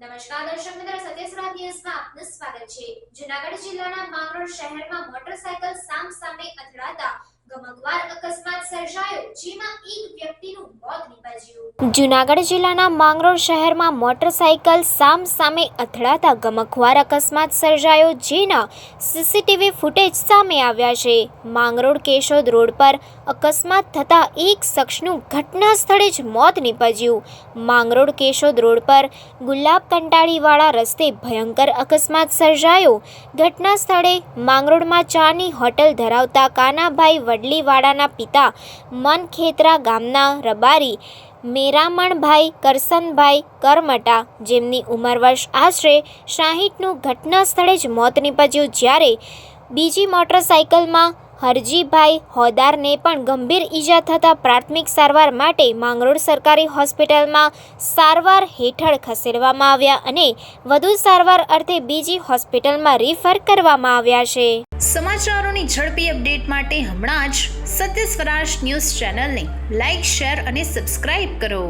નમસ્કાર દર્શક મિત્રો, સત્યસરા ન્યૂઝમાં આપનું સ્વાગત છે. જુનાગઢ જિલ્લાના માંગરોળ શહેરમાં મોટરસાયકલ સામ સામે અથડાતા ગમગવાર અકસ્માત સર્જાયો, જેમાં એક વ્યક્તિનું મોત જુનાગઢ જિલ્લાના માંગરોળ શહેરમાં મોટરસાયકલ સામ સામે અથડાતા ગમખવાર અકસ્માત સર્જાયો, જેના સીસીટીવી ફૂટેજ સામે આવ્યા છે. માંગરોળ કેશોદ રોડ પર અકસ્માત થતાં એક શખ્સનું ઘટના સ્થળે જ મોત નીપજ્યું. માંગરોળ કેશોદ રોડ પર ગુલાબ કંટાળીવાળા રસ્તે ભયંકર અકસ્માત સર્જાયો. ઘટના સ્થળે માંગરોળમાં ચાની હોટલ ધરાવતા કાનાભાઈ વડલીવાળાના પિતા મનખેતરા ગામના રબારી મેરામણભાઈ, કરસનભાઈ, કરમટા જેમની ઉંમર વર્ષ આશરે સાહીઠનું ઘટના સ્થળે જ મોત નીપજ્યું જ્યારે બીજી મોટરસાયકલમાં હરજીભાઈ હોદારને પણ ગંભીર ઈજા થતાં પ્રાથમિક સારવાર માટે માંગરોળ સરકારી હોસ્પિટલમાં સારવાર હેઠળ ખસેડવામાં આવ્યા અને વધુ સારવાર અર્થે બીજી હોસ્પિટલમાં રિફર કરવામાં આવ્યા છે. સમાચારોની ઝડપી અપડેટ માટે હમણાં જ સત્ય સ્વરાજ ન્યૂઝ ચેનલને લાઇક શેર અને સબસ્ક્રાઇબ કરો.